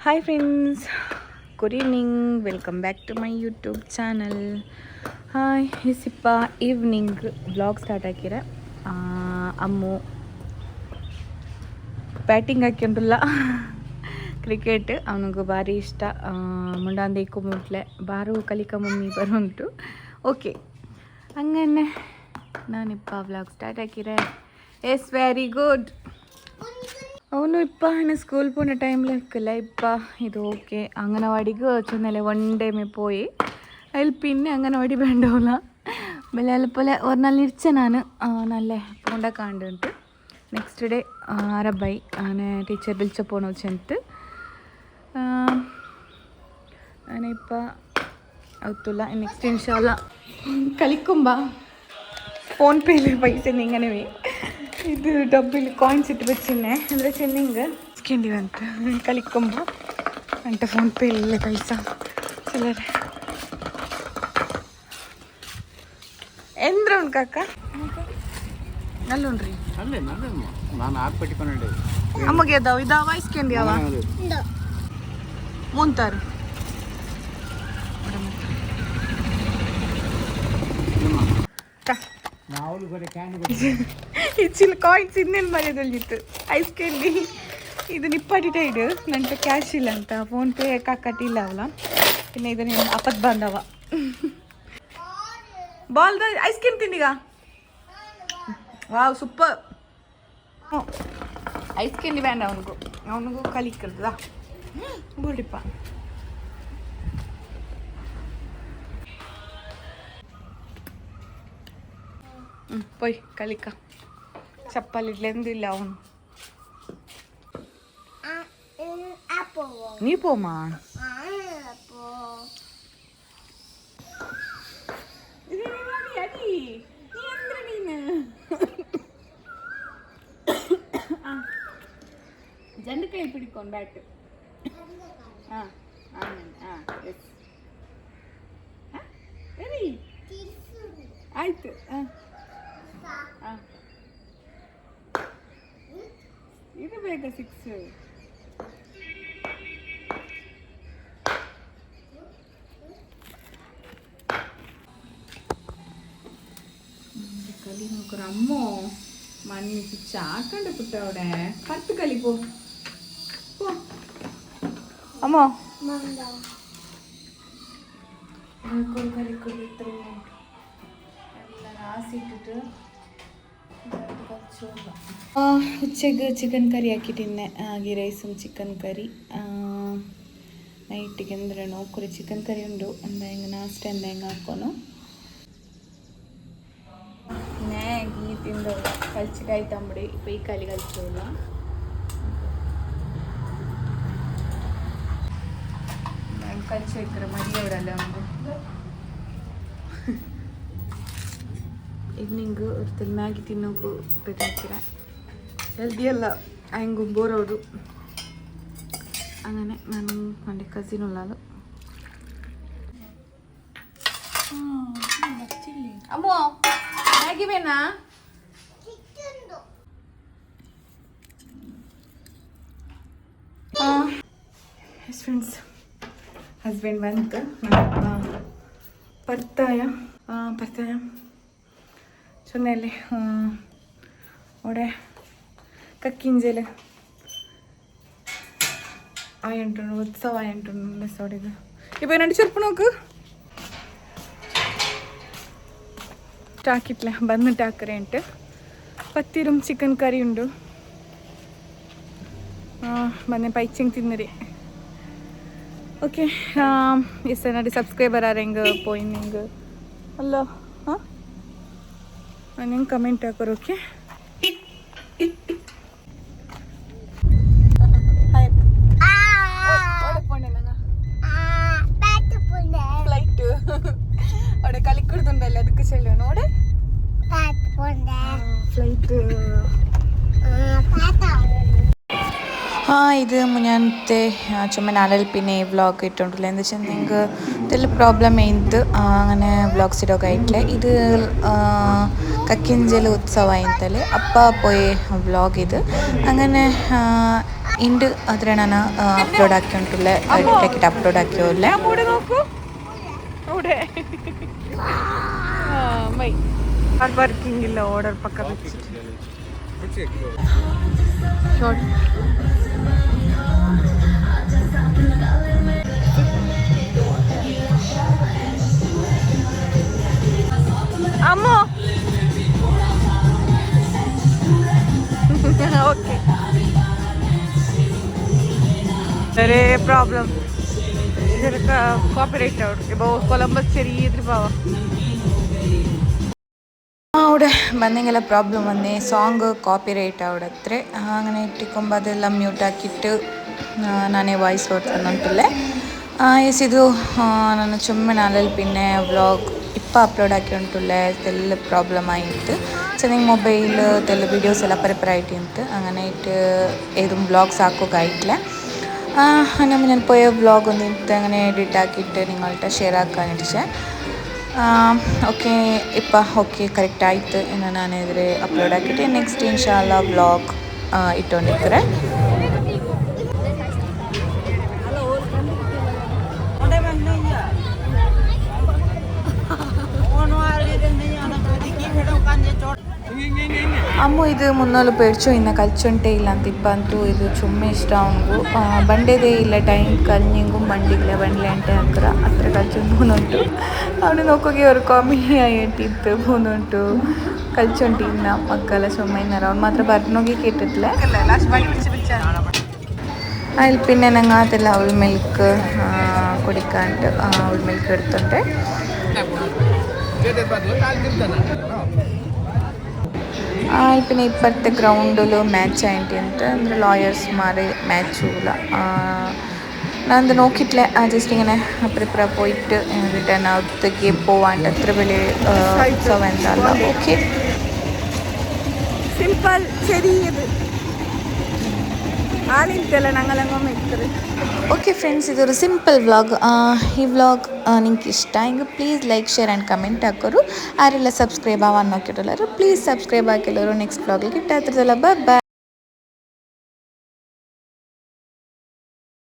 Hi friends good evening welcome back to my YouTube channel hi ಹಿಸಿಪ್ಪ evening blog start ಹಾಕಿರ Ammu batting ಹಾಕ್ಯಂಡ್ರಲ್ಲ cricket ಅವನಿಗೂ ಭಾರಿ ಇಷ್ಟ. ಮುಂಡಾಂದಿ ಮುಟ್ಲೆ ಬಾರು ಕಲಿಕ ಮಮ್ಮಿ ಬರುಂಟು ಓಕೆ ಹಂಗನ್ನೇ ನಾನಿಪ್ಪ ಬ್ಲಾಗ್ ಸ್ಟಾರ್ಟ್ ಹಾಕಿರ ಎಸ್ ವೆರಿ ಗುಡ್ അവനു ఇప్ప അങ്ങനെ സ്കൂൾ പോകുന്ന టైంలో ఎక్కలే ఇప్ప ఇది ఓకే అంగన్వాడికి వచ్చిందలే వన్ డే మేము పోయి അതിൽ പിന്നെ അംഗനവാടി വേണ്ടോല ബലപോലെ ഒരു നല്ല ഇരിച്ചനാണ്. നല്ല പോണ്ട കണ്ടുണ്ട് നെക്സ്റ്റ് ഡേ അറബായി അങ്ങനെ ടീച്ചർ വിളിച്ച പോണ വെച്ചിട്ട് അങ്ങനെ ഇപ്പം അവത്തുള്ള നെക്സ്റ്റ് ഇൻഷാല്ല കളിക്കുമ്പോൾ ഫോൺ പേയിൽ പൈസ ഇങ്ങനെ വേ ಇದು ಡಬ್ಬಿಲಿ ಕಾಯಿನ್ಸ್ ಇಟ್ಟು ಬಚ್ಚಿನ್ನೆ ಅಂದರೆ ಚೆನ್ನಿಂಗ ಇಸ್ಕೊಂಡಿವಂತ ಕಲಿಕೊಂಬ ಅಂಟ ಫೋನ್ಪೇಲಿ ಪೈಸ ಚಿಲ್ಲರೆ ಎಂದ್ರ ಉಂಟು ಕಾಕ ನಲ್ಲುಂಡ್ರಿ ಅಲ್ಲೇ ನಾನು ನಾನು ಹಾಕ್ಬಿಟ್ಟಿಕೊಂಡೆ ಅಮ್ಮಗೆ ಅದಾವ ಇದಾವ ಇಸ್ಕೊಂಡ್ಯಾವ ಮುಂತಾರು ಮಾವುಲು ಚಿಲ್ ಕಾಯಿನ್ಸ್ ಇನ್ನೇನು ಮನೆಯಲ್ಲಿತ್ತು ಐಸ್ ಕೇಳಿ ಇದು ನಿಪ್ಪಾಟಿಟೇ ಇಡು ನಂತರ ಕ್ಯಾಶ್ ಇಲ್ಲ ಅಂತ ಫೋನ್ಪೇ ಕಾಕಟ್ಟಿ ಇಲ್ಲ ಅವಲ್ಲ ಇನ್ನು ಇದನ್ನ ಅಪ್ಪತ್ ಬಂದವ ಬಾಲ್ದ ಐಸ್ ಕ್ರೀಮ್ ತಿಂದಿಗ ವಾವ್ ಸೂಪರ್ ಐಸ್ ಕ್ರೀಮ್ ಬೇಡ ಅವನಿಗೂ ಅವನಿಗೂ ಕಲಿಕ್ಕದ ಬೋಡಿಪ್ಪ ಹ್ಞೂ ಪೊಯ್ ಕಲಿಕ ಚಪ್ಪಲಿ ಇಡ್ಲೆಂದಿಲ್ಲ ಅವನು ನೀ ಪೋಮ್ಮ ಜಂಡು ಕೈ ಪಿಡಿಕೊಂಡು ಬ್ಯಾಟ್ ಹಾಂ ಆಮೇಲೆ ಹಾಂ ಎಸ್ ಸರಿ ಆಯ್ತು ಹಾಂ ಹಾಂ இது சிக்ஸு களி நோக்கிற அம்மோ மன்னிச்சு சாக்கண்ட புட்டோட பத்து களி போ. அம்மா. எனக்கு ஒரு களி கொடுத்துருவோம். எல்லாம் ஆசிட்டுட்டு ഉച്ചയ്ക്ക് ചിക്കൻ കറി ആക്കിയിട്ട് ഇന്നെ ഗീ റൈസും ചിക്കൻ കറി നൈറ്റിക്ക് എന്തിനാണ് കുറേ ചിക്കൻ കറി ഉണ്ട്? എന്താ ഇങ്ങനെ നാസ്റ്റ് എന്താ ഇങ്ങനെ ആക്കണം ഞാൻ ഈ തിന്നുള്ള കളിച്ച് കഴിത്തമ്പടി ഇപ്പോൾ ഈ കളി കളിച്ചോളൂ. കളിച്ചു വെക്കുന്ന മതി എവിടെ അല്ലേ നമുക്ക് ಈವ್ನಿಂಗು ಇರ್ತದೆ ಮ್ಯಾಗಿ ತಿನ್ನೋಕು ಬೇಕಾಗ್ತೀರ ಹೆಲ್ದಿ ಅಲ್ಲ ಹಂಗು ಬೋರೋಡು അങ്ങനെ ನಾನು എൻ്റെ കസിനുള്ളത് അമ്മോ ಮ್ಯಾಗಿ ಬೇನಾ ಎಸ್ ಫ್ರೆಂಡ್ಸ್ ಹಸ್ಬೆಂಡ್ ಬಂತು ಪರ್ತಾಯ ಪರ್ತಾಯ ചൊന്നല്ലേ അവിടെ കക്കിഞ്ചല് ആയിട്ടുണ്ട് ഉത്സവം ആയിട്ടുണ്ട് ലെസ്സോടെ ഇത് ഇപ്പൊ രണ്ട് ചെറുപ്പം നോക്ക് ಟಾಕಿಟ್ಲೆ ಬಂದ್ಬಿಟ್ಟು ಹಾಕ್ರೆ ಉಂಟು ಪತ್ತಿರಂ ಚಿಕನ್ ಕರಿ ಉಂಡು ಬಂದೆ ಪೈಚಿಂಗ್ ತಿನ್ನರಿ ಓಕೆ ಎಸ್ ನೋಡಿ ಸಬ್ಸ್ಕ್ರೈಬರ್ ಆರ ಹೆಂಗೆ ಪೋಯ್ ಹಿಂಗೆ ಅಲ್ಲ ಹಾಂ ನಂಗೆ ಕಮೆಂಟ್ ಹಾಕೋರು ಓಕೆ ಫ್ಲೈಟ್ അവിടെ കളിക്കുടുന്നുണ്ടല്ലോ അതൊക്കെ ചെല്ലു നോടെ ഫ്ലൈറ്റ് ആ ഇത് മുഞ്ഞാനത്തെ ചുമ്മാ ನಾಲಲ್ಲಿ പിന്നെ ವ್ಲಾಗ್ ಇಟ್ಟುಂಟಿಲ್ಲ ಎಂದು വെച്ചാൽ നിങ്ങൾക്ക് ഇതിൽ ಪ್ರಾಬ್ಲಮ್ ಏನಿತ್ತು അങ്ങനെ ವ್ಲಾಗ್ಸ್ ಇಡೋಕೆ ಆಯ್ತಲೆ ಇದು ಕಕ್ಕಿಂಜಲ್ ಉತ್ಸವ ಆಯ್ತಲೆ ಅಪ್ಪ ಪೋಯ್ ವ್ಲಾಗ್ ಇದು അങ്ങനെ ಇಂದು ಆದರೆ ನಾನು ಅಪ್ಲೋಡ್ ಹಾಕಿ ಉಂಟುಳ್ಳೆ ಟಿಕೆಟ್ ಅಪ್ಲೋಡ್ ಹಾಕಿ ಹೋಗ್ಲೆ അവിടെ നോക്കൂ അവിടെ മൈ കാർ പാർക്കിംഗ് ഇല്ല ഓർഡർ പക്ക വെച്ചിട്ട് ഷോർട്ട് അമ്മോ ഓക്കെ ഒരേ പ്രോബ്ലം ഇതിനൊക്കെ കോപ്പറേറ്റ് ആവും ഇപ്പോൾ കൊളംബസ് ചെറിയ പോവാം അവിടെ ಬಂದಂಗೆಲ್ಲ ಪ್ರಾಬ್ಲಮ್ ಒಂದೇ ಸಾಂಗ್ ಕಾಪಿ ರೈಟ್ ಅವಡತ್ರೆ അങ്ങനെ ಇಟ್ಟಿಕೊಂಬ ಅದೆಲ್ಲ ಮ್ಯೂಟ್ ಹಾಕಿಟ್ಟು ಆ, ನಾನೇ ವಾಯ್ಸ್ ಓಡ್ತಾನುಂಟುಲ್ಲೆ ಎಸ್ ಇದು ಆ, ನಾನು ചുമ്മാ നാളിൽ പിന്നെ വ്ളോഗ് ഇപ്പം അപ്ലോഡ് ആക്കി ഉണ്ടുള്ളേ തെല്ല പ്രോബ്ലം ആയിട്ട് ചെന്നെങ്കിൽ മൊബൈൽ തെല്ല വീഡിയോസ് എല്ലാം പരപ്പരായിട്ട് ഉണ്ട് അങ്ങനെ ആയിട്ട് ഏതും വ്ളോഗ്സ് ആക്കുക ആയിട്ടില്ല നമ്മൾ ഞാൻ പോയ വ്ളോഗ് ഒന്ന് ഇട്ട് അങ്ങനെ എഡിറ്റ് ആക്കിയിട്ട് നിങ്ങളുടെ ഷെയർ ആക്കാനിടിച്ചേ ಓಕೆ ಇಪ್ಪ ಓಕೆ ಕರೆಕ್ಟ್ ಆಯಿತು ಇನ್ನು ನಾನು ಇದ್ರೆ ಅಪ್ಲೋಡ್ ಹಾಕಿಟ್ಟು ನೆಕ್ಸ್ಟ್ ಇನ್ಶಾಲ್ಲ ವ್ಲಾಗ್ ಇಟ್ಟೊಂಡಿರ್ತಾರೆ ಅಮ್ಮ ಇದು ಮುನ್ನೋಲು ಪೇಡ್ಚು ಇನ್ನು ಕಲ್ಚುಂಟೆ ಇಲ್ಲ ಅಂತ ಇಪ್ಪ ಅಂತೂ ಇದು ಚುಮ್ಮೆ ಇಷ್ಟ ಅವನಿಗೂ ಬಂಡೆದೇ ಇಲ್ಲ ಟೈಮ್ ಕಲ್ನಿಂಗು ಬಂಡಿಗ್ಲೆ ಬಂಡ್ಲೆ ಅಂಟೆ ಹತ್ರ ಹತ್ರ ಕಲ್ಚುಂಡು ಬೂನುಂಟು ಅವನು ನೋಕೋಗಿ ಅವ್ರು ಕಾಮಿಡಿ ಆಯ್ತಿತ್ತು ಬೂನುಂಟು ಕಲ್ಚುಂಟು ಇನ್ನ ಮಕ್ಕಳ ചുമ്മാ ഇന്നറ ಅವ್ನು ಮಾತ್ರ ಬರ್ನೋಗಿ ಕೇಟಿತ್ಲೆ അതിൽ പിന്നെ ഞങ്ങാത്തില്ല അവൾ മിൽക്ക് കുടിക്കാണ്ട് അവൾ മിൽക്ക് എടുത്തുണ്ട് ಅಲ್ಲಿ പിന്നെ ഇപ്പോഴത്തെ ഗ്രൗണ്ടിൽ ಮ್ಯಾಚ್ ಆಯ್ತು ಅಂತ ಅಂದರೆ ಲಾಯರ್ಸ್ ಮಾರಿ ಮ್ಯಾಚು ಇಲ್ಲ ನಂದು നോക്കിയിട്ടില്ല ജസ്റ്റ് ഇങ്ങനെ അപ്പുറപ്പുറ പോയിട്ട് റിട്ടേൺ അവിടത്തേക്ക് പോവാണ്ട് അത്ര വലിയ ഉത്സവം എന്തല്ല ഓക്കെ സിമ്പിൾ ചെറിയത് ಓಕೆ ಫ್ರೆಂಡ್ಸ್ ಇದೊಂದು ಸಿಂಪಲ್ ವ್ಲಾಗ್ ಈ ವ್ಲಾಗ್ ನಿಂಗೆ ಇಷ್ಟ, ಹಿಂಗೆ please like share and comment ಹಾಕೋರು. ಯಾರೆಲ್ಲ ಸಬ್ಸ್ಕ್ರೈಬ್ ಆವ ಅನ್ನೋ ಪ್ಲೀಸ್ ಸಬ್ಸ್ಕ್ರೈಬ್ ಹಾಕಿಲ್ಲರು ನೆಕ್ಸ್ಟ್ ವ್ಲಾಗಿಗೆ ಇಟ್ಟ ಹತ್ರದಲ್ಲ ಬಾಯ್ ಬಾಯ್